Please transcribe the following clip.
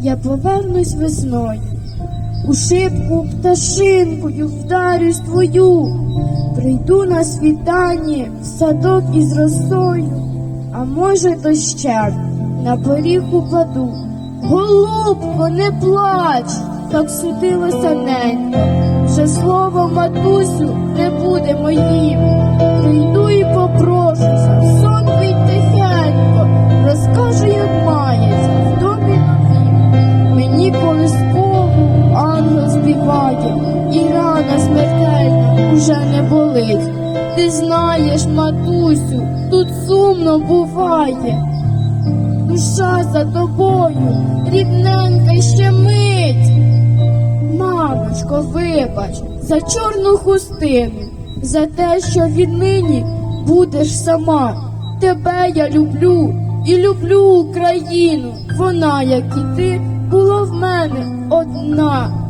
я повернусь весною. У шибку пташинкою вдарюсь твою, прийду на світанні в садок із росою, а може дощем на поріг упаду. Голубко, не плач, так судилося ненько, вже слово матусю не буде моїм. Смертельна не болить. Ти знаєш, матусю, тут сумно буває. Душа за тобою, рідненька ще мить. Мамочко, вибач за чорну хустину, за те, що віднині будеш сама. Тебе я люблю і люблю Україну. Вона, як і ти, була в мене одна.